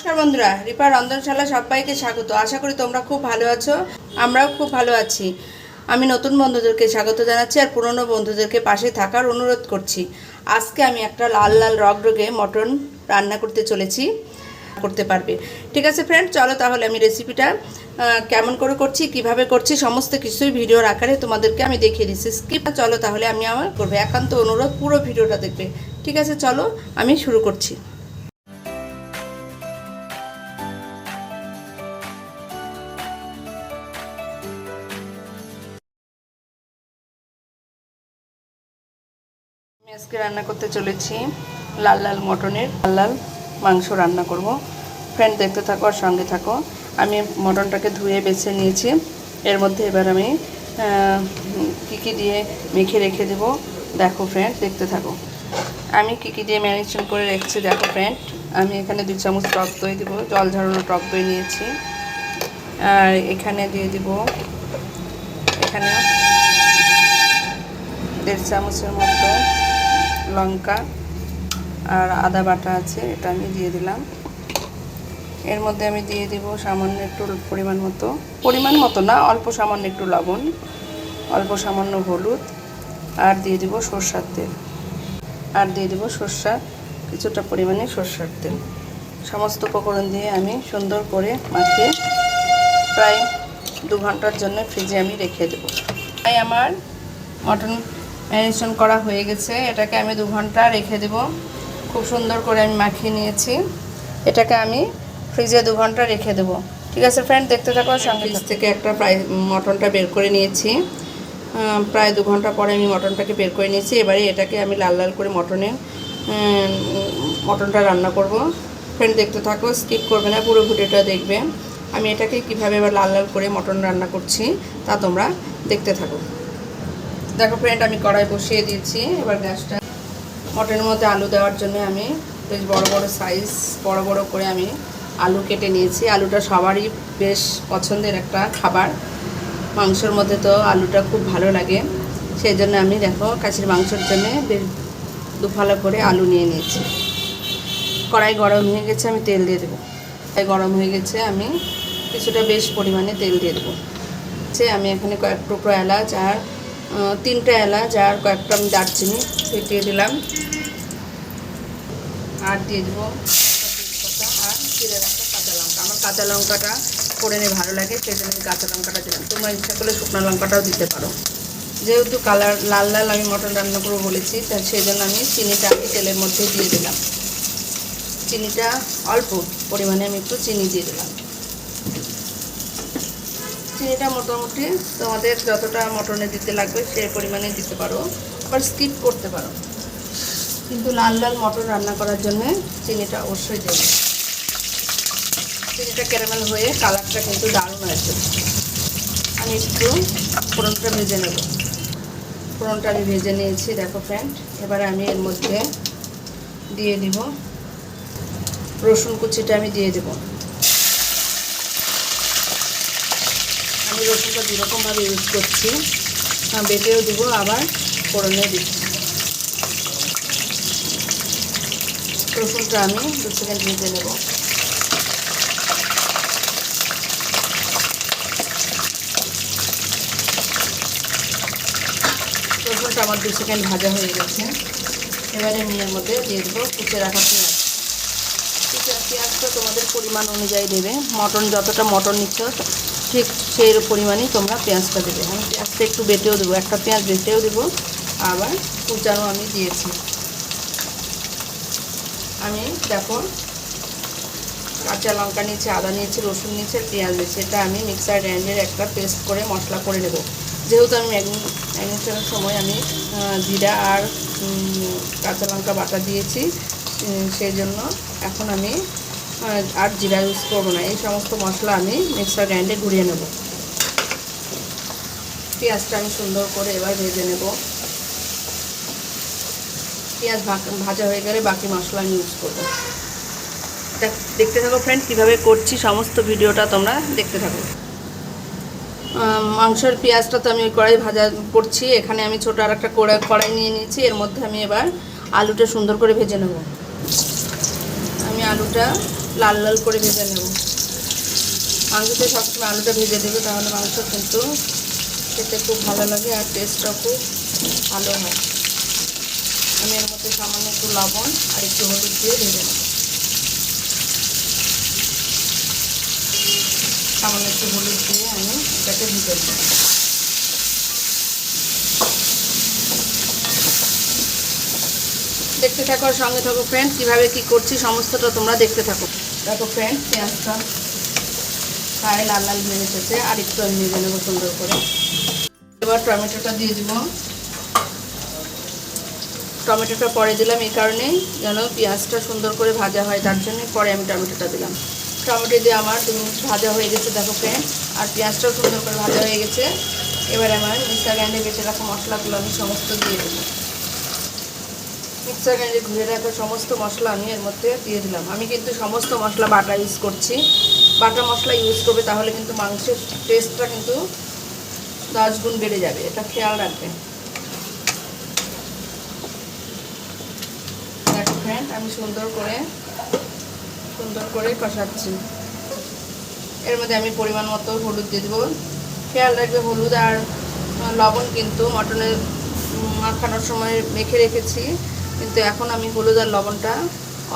নমস্কার বন্ধুরা, রিপা রন্ধনশালা সবাইকে স্বাগত। আশা করি তোমরা খুব ভালো আছো, আমরাও খুব ভালো আছি। আমি নতুন বন্ধুদেরকে স্বাগত জানাচ্ছি আর পুরনো বন্ধুদেরকে পাশে থাকার অনুরোধ করছি। আজকে আমি একটা লাল লাল, রগ রগরগে মটন রান্না করতে চলেছি, করতে পারবে। ঠিক আছে ফ্রেন্ড চলো তাহলে আমি রেসিপিটা কেমন করে করছি, কীভাবে করছি, সমস্ত কিছুই ভিডিওর আকারে তোমাদেরকে আমি দেখিয়ে দিচ্ছি। স্কিপ চলো তাহলে আমি আমার করবে। একান্ত অনুরোধ, পুরো ভিডিওটা দেখবে। ঠিক আছে, চলো আমি শুরু করছি। আজকে রান্না করতে চলেছি লাল লাল মটনের লাল লাল মাংস রান্না করব। ফ্রেন্ড দেখতে থাকো আর সঙ্গে থাকো। আমি মটনটাকে ধুয়ে বেছে নিয়েছি। এর মধ্যে এবার আমি কী কী দিয়ে মেখে রেখে দেবো দেখো ফ্রেন্ড দেখতে থাকো। আমি কী কী দিয়ে ম্যারিনেশন করে রেখেছি দেখো ফ্রেন্ড আমি এখানে দু চামচ টক দই দেবো, জল ঝরানো টক দই নিয়েছি। আর এখানে দিয়ে দিব, এখানে দেড় চামচের মতো লঙ্কা আর আদা বাটা আছে, এটা আমি দিয়ে দিলাম। এর মধ্যে আমি দিয়ে দিব সামান্য একটু পরিমাণ মতো পরিমাণ মতো না, অল্প সামান্য একটু লবণ, অল্প সামান্য হলুদ, আর দিয়ে দিব সর্ষার তেল। আর দিয়ে দিব সর্ষা, কিছুটা পরিমাণে সর্ষার তেল। সমস্ত উপকরণ দিয়ে আমি সুন্দর করে মাখিয়ে প্রায় দু ঘণ্টার জন্য ফ্রিজে আমি রেখে দেবো। তাই আমার মটন ম্যারিনেশন করা হয়ে গেছে। এটাকে আমি দু ঘণ্টা রেখে দেব। খুব সুন্দর করে আমি মাখিয়ে নিয়েছি। এটাকে আমি ফ্রিজে দু ঘণ্টা রেখে দেবো। ঠিক আছে ফ্রেন্ড দেখতে থাকো ফ্রিজ থেকে। একটা প্রায় মটনটা বের করে নিয়েছি। প্রায় দু ঘণ্টা পরে আমি মটনটাকে বের করে নিয়েছি। এবারে এটাকে আমি লাল লাল করে মটনে মটনটা রান্না করব। ফ্রেন্ড দেখতে থাকো স্কিপ করবে না পুরো ভিডিওটা দেখবে। আমি এটাকে কীভাবে এবার লাল লাল করে মটন রান্না করছি তা তোমরা দেখতে থাকো। দেখো ফ্রেন্ড আমি কড়াই বসিয়ে দিয়েছি। এবার গ্যাসটা মটনের মধ্যে আলু দেওয়ার জন্য আমি বেশ বড় বড় সাইজ বড় বড় করে আমি আলু কেটে নিয়েছি। আলুটা সবারই বেশ পছন্দের একটা খাবার। মাংসর মধ্যে তো আলুটা খুব ভালো লাগে। সেই জন্য আমি দেখো কাশির মাংসের জন্য বেশ দুফালা করে আলু নিয়ে নিয়েছি। কড়াই গরম হয়ে গেছে, আমি তেল দিয়ে দেবো। কড়াই গরম হয়ে গেছে, আমি কিছুটা বেশ পরিমাণে তেল দিয়ে দেবো। আমি এখানে কয়েক টুকরো এলাচ আর তিনটা এলাচ আর কয়েকটা আমি দারচিনি ফেটিয়ে দিলাম। আর দিয়ে দেবো আর জিরে রাখা কাঁচা লঙ্কা। আমার কাঁচা লঙ্কাটা ফোড়নে ভালো লাগে, সেই জন্য আমি কাঁচা লঙ্কাটা দিলাম। তোমরা ইচ্ছা করলে শুকনো লঙ্কাটাও দিতে পারো। যেহেতু কালার লাল লাল আমি মটন রান্না করব বলেছি, তা সেই জন্য আমি চিনিটা আমি তেলের মধ্যে দিয়ে দিলাম। চিনিটা অল্প পরিমাণে আমি একটু চিনি দিয়ে দিলাম। চিনিটা মোটামুটি তোমাদের যতটা মটনে দিতে লাগবে সে পরিমাণে দিতে পারো। আবার স্কিপ করতে পারো। কিন্তু লাল লাল মটন রান্না করার জন্য চিনিটা অবশ্যই দেবে। চিনিটা ক্যারামেল হয়ে কালারটা কিন্তু দারুণ আসবে আমি একটু ফোড়নটা ভেজে নেব। ফোড়নটা আমি ভেজে নিয়েছি, দেখো ফ্রেন্ড এবারে আমি এর মধ্যে দিয়ে দিব। রসুন কুচিটা আমি দিয়ে দেবো। আমি রসুনটা দুরকমভাবে ইউজ করছি। বেটেও দেবো, আবার ফোড়নে দিচ্ছি। রসুনটা আমি দু সেকেন্ড ভেজে নেব। রসুনটা আমার দু সেকেন্ড ভাজা হয়ে গেছে। এবারে আমি এর মধ্যে দিয়ে দেবো কুচে রাখা পেঁয়াজ। কুচে পেঁয়াজটা তোমাদের পরিমাণ অনুযায়ী দেবে। মটন, যতটা মটন নিচ্ছ ঠিক সেই পরিমাণেই তোমরা পেঁয়াজটা দেবে। আমি পেঁয়াজটা একটু বেটেও দেবো, একটা পেঁয়াজ বেটেও দেবো, আবার কুচানো আমি দিয়েছি। আমি দেখো, কাঁচা লঙ্কা নিয়েছি, আদা নিয়েছি, রসুন নিয়েছি পেঁয়াজ নিয়েছি এটা আমি মিক্সার গ্রাইন্ডারে একটা পেস্ট করে মশলা করে নেব। যেহেতু আমি ম্যাগনেশনের সময় আমি জিরা আর কাঁচা লঙ্কা বাটা দিয়েছি সেই জন্য এখন আমি আর জিরা ইউজ করব না। এই সমস্ত মশলা আমি মিক্সার গ্রাইন্ডে ঘুরিয়ে নেব। পেঁয়াজটা আমি সুন্দর করে এবার ভেজে নেব। পেঁয়াজ ভাজা হয়ে গেলে বাকি মশলা আমি ইউজ করব। দেখ- দেখতে থাকো ফ্রেন্ড কীভাবে করছি সমস্ত ভিডিওটা তোমরা দেখতে থাকো। মাংসের পেঁয়াজটা তো আমি ওই কড়াই ভাজা করছি। এখানে আমি ছোটো আর একটা কড়াই নিয়ে নিয়েছি। এর মধ্যে আমি এবার আলুটা সুন্দর করে ভেজে নেব। আলুটা লাল লাল করে ভেজে নেব। মাংসতে সবসময় আলুটা ভেজে দেবে, তাহলে মাংস কিন্তু খেতে খুব ভালো লাগে আর টেস্টটাও খুব ভালো হয়। আমি এর মধ্যে সামান্য একটু লবণ আর একটু হলুদ দিয়ে ভেজে নেব। সামান্য একটু হলুদ দিয়ে আমি এটাকে ভেজে নেব। দেখতে থাকো আর সঙ্গে থাকো ফ্রেন্ড কীভাবে কি করছি, সমস্তটা তোমরা দেখতে থাকো। দেখো ফ্রেন্ড পেঁয়াজটা প্রায় লাল লাল ভেজে এসেছে, আর একটু আমি ভেজে নেব সুন্দর করে। এবার টমেটোটা দিয়ে দিব। টমেটোটা পরে দিলাম এই কারণেই, যেন পেঁয়াজটা সুন্দর করে ভাজা হয়, তার জন্য পরে আমি টমেটোটা দিলাম। টমেটো দিয়ে আমার দু মিনিট ভাজা হয়ে গেছে, দেখো ফ্রেন্ড আর পেঁয়াজটাও সুন্দর করে ভাজা হয়ে গেছে। এবার আমার মিক্সার গ্রাইন্ডে বেঁচে রাখা মশলাগুলো আমি সমস্ত দিয়ে দেবো। মিক্সার ঘুরে রাখা সমস্ত মশলা, আমি এর মধ্যে দিয়ে দিলাম। আমি কিন্তু সমস্ত মশলা বাটা ইউজ করছি। বাটা মশলা ইউজ করবে তাহলে কিন্তু মাংসের টেস্টটা কিন্তু দশ গুণ বেড়ে যাবে। এটা খেয়াল রাখবেন। দেখো ফ্রেন্ড আমি সুন্দর করে সুন্দর করে কষাচ্ছি। এর মধ্যে আমি পরিমাণ মতো হলুদ দিয়ে দেবো। খেয়াল রাখবে, হলুদ আর লবণ কিন্তু মটনের মাখানোর সময় মেখে রেখেছি। কিন্তু এখন আমি হলুদ আর লবণটা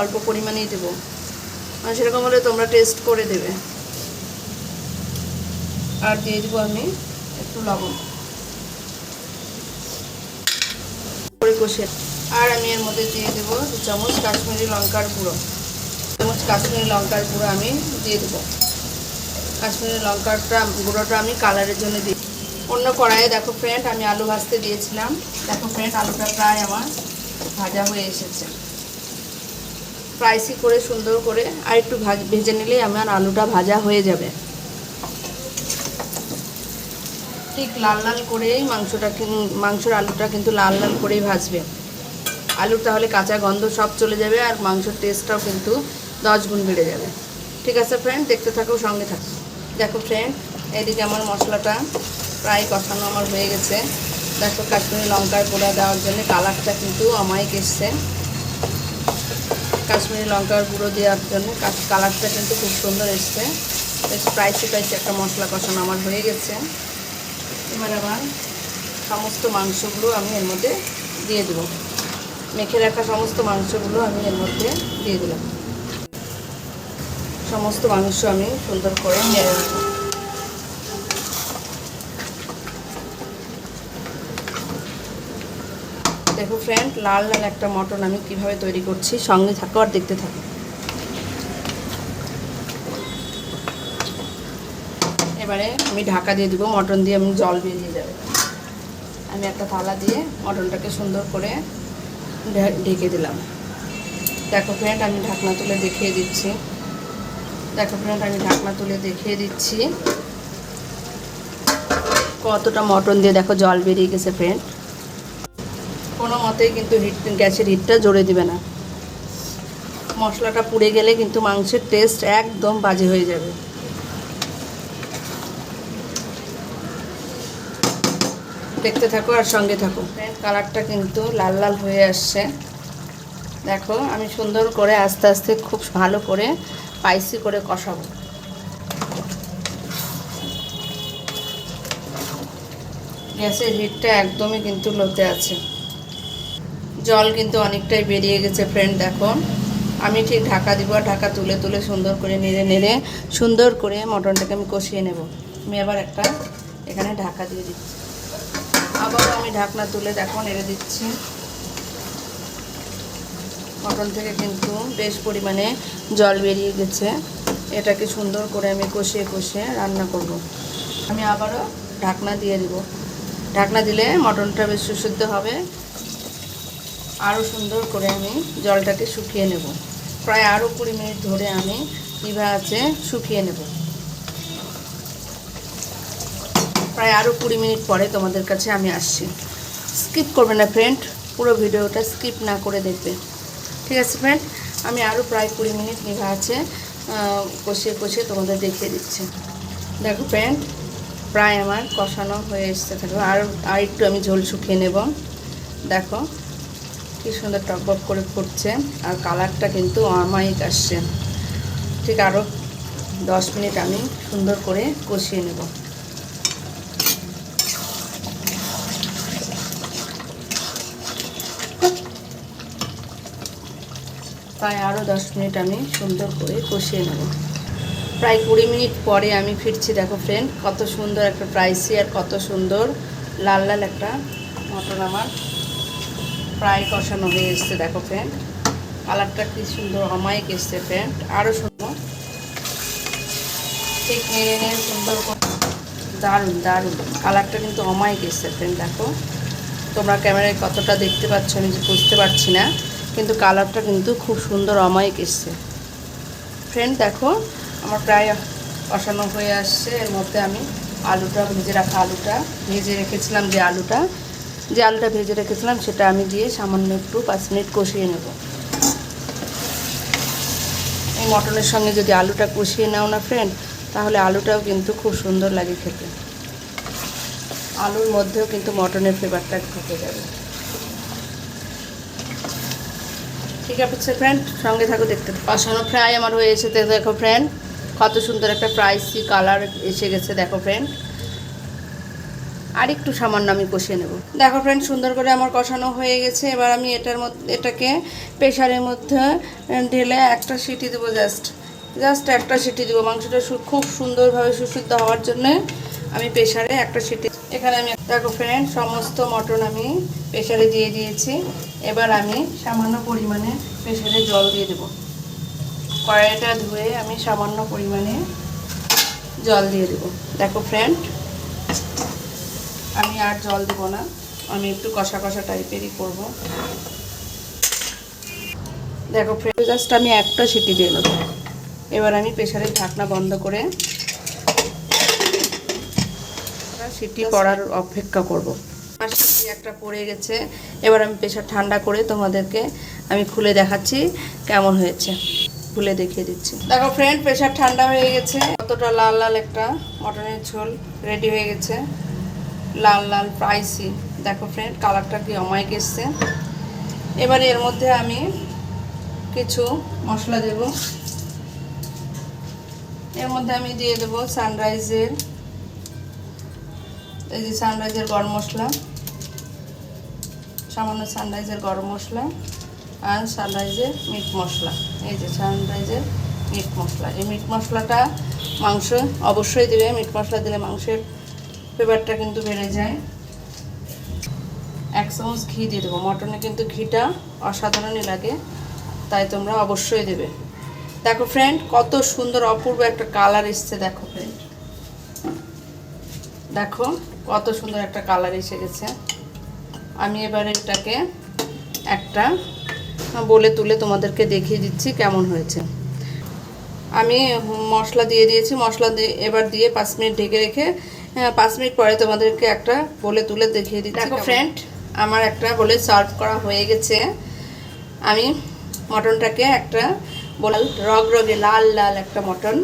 অল্প পরিমাণেই দেবো। মানে সেরকম হলে তোমরা টেস্ট করে দেবে। আর দিয়ে দেবো আমি একটু লবণ। করে কষে। আর আমি এর মধ্যে দিয়ে দেবো দু চামচ কাশ্মীরি লঙ্কার গুঁড়ো। চামচ কাশ্মীরি লঙ্কার গুঁড়ো আমি দিয়ে দেবো। কাশ্মীরি লঙ্কারটা, গুঁড়োটা আমি কালারের জন্য দিই। অন্য কড়াইয়ে দেখো ফ্রেন্ড আমি আলু ভাজতে দিয়েছিলাম। দেখো ফ্রেন্ড আলুটা প্রায় আমার ভাজা হয়ে এসেছে। স্পাইসি করে সুন্দর করে আর একটু ভেজে নিলেই আমার আলুটা ভাজা হয়ে যাবে। ঠিক লাল লাল করেই মাংসটা মাংসর আলুটা কিন্তু লাল লাল করেই ভাজবে। আলুর তাহলে কাঁচা গন্ধ সব চলে যাবে আর মাংসর টেস্টটাও কিন্তু দশ গুণ বেড়ে যাবে। ঠিক আছে ফ্রেন্ড দেখতে থাকো, সঙ্গে থাকো। দেখো ফ্রেন্ড এদিকে আমার মশলাটা প্রায় কষানো আমার হয়ে গেছে। দেখো, কাশ্মীরি লঙ্কার পোড়া দেওয়ার জন্য কালারটা কিন্তু আমায় এসছে। কাশ্মীরি লঙ্কার গুঁড়ো দেওয়ার জন্য কালারটা কিন্তু খুব সুন্দর এসছে। বেশ স্পাইসি স্পাইসি একটা মশলা কষানো আমার হয়ে গেছে। এবার আবার সমস্ত মাংসগুলো আমি এর মধ্যে দিয়ে দেবো। মেখে রাখা সমস্ত মাংসগুলো আমি এর মধ্যে দিয়ে দিলাম। সমস্ত মাংস আমি সুন্দর করে নেড়ে দেখো ফ্রেন্ড লাল লাল একটা মটন আমি কীভাবে তৈরি করছি, সঙ্গে থাকো আর দেখতে থাকো। এবারে আমি ঢাকা দিয়ে দিব, মটন দিয়ে আমি জল বেরিয়ে যাবে। আমি একটা থালা দিয়ে মটনটাকে সুন্দর করে ঢেকে দিলাম। দেখো ফ্রেন্ড আমি ঢাকনা তুলে দেখিয়ে দিচ্ছি। দেখো ফ্রেন্ড আমি ঢাকনা তুলে দেখিয়ে দিচ্ছি। কতটা মটন দিয়ে দেখো জল বেরিয়ে গেছে ফ্রেন্ড কোনো মতেই কিন্তু হিট গ্যাসের হিটটা জোরে দিবে না। মশলাটা পুড়ে গেলে কিন্তু মাংসের টেস্ট একদম বাজে হয়ে যাবে। দেখতে থাকো আর সঙ্গে থাকো। কালারটা কিন্তু লাল লাল হয়ে আসছে। দেখো, আমি সুন্দর করে আস্তে আস্তে খুব ভালো করে স্পাইসি করে কষাবো। গ্যাসের হিটটা একদমই কিন্তু লোতে আছে। জল কিন্তু অনেকটাই বেরিয়ে গেছে ফ্রেন্ড দেখো। আমি ঠিক ঢাকা দিব ঢাকা তুলে তুলে সুন্দর করে নেড়ে নেড়ে সুন্দর করে মটনটাকে আমি কষিয়ে নেব। আমি আবার একটা এখানে ঢাকা দিয়ে দিচ্ছি। আবারও আমি ঢাকনা তুলে দেখো নেড়ে দিচ্ছি। মটন থেকে কিন্তু বেশ পরিমাণে জল বেরিয়ে গেছে। এটাকে সুন্দর করে আমি কষিয়ে কষিয়ে রান্না করব। আমি আবারও ঢাকনা দিয়ে দিব। ঢাকনা দিলে মটনটা বেশ সুসিদ্ধ হবে। আরও সুন্দর করে আমি জলটাকে শুকিয়ে নেব। প্রায় আরও কুড়ি মিনিট ধরে আমি নিভা আছে শুকিয়ে নেব। প্রায় আরও কুড়ি মিনিট পরে তোমাদের কাছে আমি আসছি। স্কিপ করবে না ফ্রেন্ড পুরো ভিডিওটা স্কিপ না করে দেখবে। ঠিক আছে ফ্রেন্ড আমি আরও প্রায় কুড়ি মিনিট নিভা আছে কষিয়ে কষিয়ে তোমাদের দেখিয়ে দিচ্ছি। দেখো ফ্রেন্ড প্রায় আমার কষানো হয়ে এসছে। থাকবে আর আর একটু আমি ঝোল শুকিয়ে নেব। দেখো। কি সুন্দর টকবক করে ফুটছে, আর কালারটা কিন্তু অমায়িক আসছে। ঠিক আরও দশ মিনিট আমি সুন্দর করে কষিয়ে নেব। প্রায় আরও দশ মিনিট আমি সুন্দর করে কষিয়ে নেব। প্রায় কুড়ি মিনিট পরে আমি ফিরছি, দেখো ফ্রেন্ড কত সুন্দর একটা প্রাইসি আর কত সুন্দর লাল লাল একটা মটন আমার। প্রায় কষানো হয়ে এসছে, দেখো ফ্রেন্ড কালারটা কি সুন্দর, অমায়িক এসছে ফ্রেন্ড আরও সুন্দর। ঠিক নেড়ে নেড়ে সুন্দর দারুণ দারুণ। কালারটা কিন্তু অমায়িক এসছে ফ্রেন্ড দেখো। তোমরা ক্যামেরায় কতটা দেখতে পাচ্ছ আমি যে বুঝতে পারছি না, কিন্তু কালারটা কিন্তু খুব সুন্দর অমায়িক এসছে। ফ্রেন্ড দেখো, আমার প্রায় কষানো হয়ে আসছে। এর মধ্যে আমি আলুটা, ভেজে রাখা আলুটা, ভেজে রেখেছিলাম যে আলুটা। যে আলুটা ভেজে রেখেছিলাম, সেটা আমি দিয়ে সামান্য একটু পাঁচ মিনিট কষিয়ে নেব। এই মটনের সঙ্গে যদি আলুটা কষিয়ে নাও না ফ্রেন্ড তাহলে আলুটাও কিন্তু খুব সুন্দর লাগে খেতে। আলুর মধ্যেও কিন্তু মটনের ফ্লেভারটা ঢুকে যাবে। ঠিক আছে ফ্রেন্ড সঙ্গে থাকো, দেখতে কষানো ফ্রাই আমার হয়ে এসেছে, দেখো ফ্রেন্ড কত সুন্দর একটা প্রাইসি কালার এসে গেছে, দেখো ফ্রেন্ড আর একটু সামান্য আমি কষিয়ে নেব। দেখো ফ্রেন্ড সুন্দর করে আমার কষানো হয়ে গেছে। এবার আমি এটার মধ্যে এটাকে প্রেশারের মধ্যে ঢেলে একটা সিটি দেবো জাস্ট জাস্ট একটা সিটি দেবো। মাংসটা খুব সুন্দরভাবে সুসিদ্ধ হওয়ার জন্য আমি প্রেশারে একটা সিটি এখানে আমি, দেখো ফ্রেন্ড সমস্ত মটন আমি প্রেশারে দিয়ে দিয়েছি। এবার আমি সামান্য পরিমাণে প্রেশারে জল দিয়ে দেবো। কড়াইটা ধুয়ে আমি সামান্য পরিমাণে জল দিয়ে দেবো। দেখো ফ্রেন্ড আমি আর জল দেবো না। আমি একটু কষা কষা টাইপেরই করব। দেখো ফ্রেন্ড জাস্ট আমি একটা সিটি দিয়ে নেব। এবার আমি প্রেশারের ঢাকনা বন্ধ করে সিটি পড়ার অপেক্ষা করব। আর সিটি একটা পড়ে গেছে। এবার আমি প্রেশার ঠান্ডা করে তোমাদেরকে আমি খুলে দেখাচ্ছি কেমন হয়েছে। খুলে দেখিয়ে দিচ্ছি। দেখো ফ্রেন্ড প্রেশার ঠান্ডা হয়ে গেছে। কতটা লাল লাল একটা মটনের ঝোল রেডি হয়ে গেছে। লাল লাল প্রাইসি দেখো ফ্রেন্ড কালারটা কি অমায়িক এসছে। এবারে এর মধ্যে আমি কিছু মশলা দেব। এর মধ্যে আমি দিয়ে দেবো সানরাইজের এই যে সানরাইজের গরম মশলা। সামান্য সানরাইজের গরম মশলা আর সানরাইজের মিট মশলা। এই যে সানরাইজের মিট মশলা। এই মিট মশলাটা মাংস অবশ্যই দেবে। মিট মশলা দিলে মাংসের ফ্লেভারটা কিন্তু বেড়ে যায়। এক চামচ ঘি দিয়ে দেবো। মটনে কিন্তু ঘিটা অসাধারণই লাগে, তাই তোমরা অবশ্যই দেবে। দেখো ফ্রেন্ড কত সুন্দর অপূর্ব একটা কালার এসছে, দেখো ফ্রেন্ড দেখো, কত সুন্দর একটা কালার এসে গেছে। আমি এবার এটাকে একটা বলে তুলে তোমাদেরকে দেখিয়ে দিচ্ছি কেমন হয়েছে। আমি মশলা দিয়ে দিয়েছি। মশলা দিয়ে এবার দিয়ে পাঁচ মিনিট ঢেকে রেখে পাঁচ মিনিট পরে তোমাদেরকে একটা বলে তুলে দেখিয়ে দিচ্ছি দেখো ফ্রেন্ড আমার একটা বলে সার্ভ করা হয়ে গেছে। আমি মটনটাকে একটা বলাল রগ রগে লাল লাল একটা মটন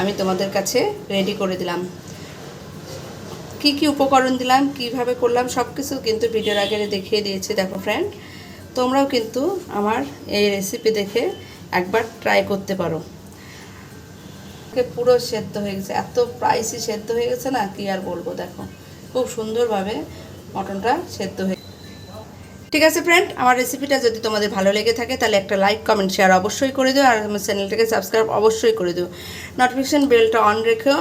আমি তোমাদের কাছে রেডি করে দিলাম। কি কি উপকরণ দিলাম কীভাবে করলাম সব কিছু কিন্তু ভিডিওর আগে দেখিয়ে দিয়েছি দেখো ফ্রেন্ড তোমরাও কিন্তু আমার এই রেসিপি দেখে একবার ট্রাই করতে পারো। কে পুরো সেদ্ধ হয়ে গেছে। এত প্রাইসই সেদ্ধ হয়ে গেছে না, কি আর বলব দেখো। খুব সুন্দরভাবে মটনটা সেদ্ধ হয়ে ঠিক আছে ফ্রেন্ড আমার রেসিপিটা যদি তোমাদের ভালো লেগে থাকে, তাহলে একটা লাইক কমেন্ট শেয়ার অবশ্যই করে দিও, আর আমার চ্যানেলটাকে সাবস্ক্রাইব অবশ্যই করে দিও। নোটিফিকেশান বেলটা অন রেখেও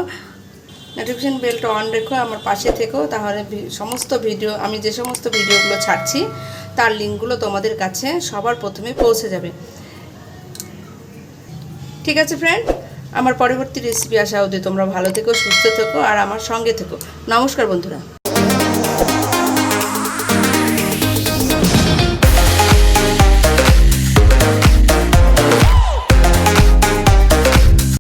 নোটিফিকেশান বেলটা অন রেখো আমার পাশে থেকেও তাহলে সমস্ত ভিডিও আমি যে সমস্ত ভিডিওগুলো ছাড়ছি, তার লিঙ্কগুলো তোমাদের কাছে সবার প্রথমে পৌঁছে যাবে। ঠিক আছে ফ্রেন্ড আমার পরবর্তী রেসিপি আসা অবধি তোমরা ভালো থেকো, সুস্থ থেকো, আর আমার সঙ্গে থেকো। নমস্কার বন্ধুরা।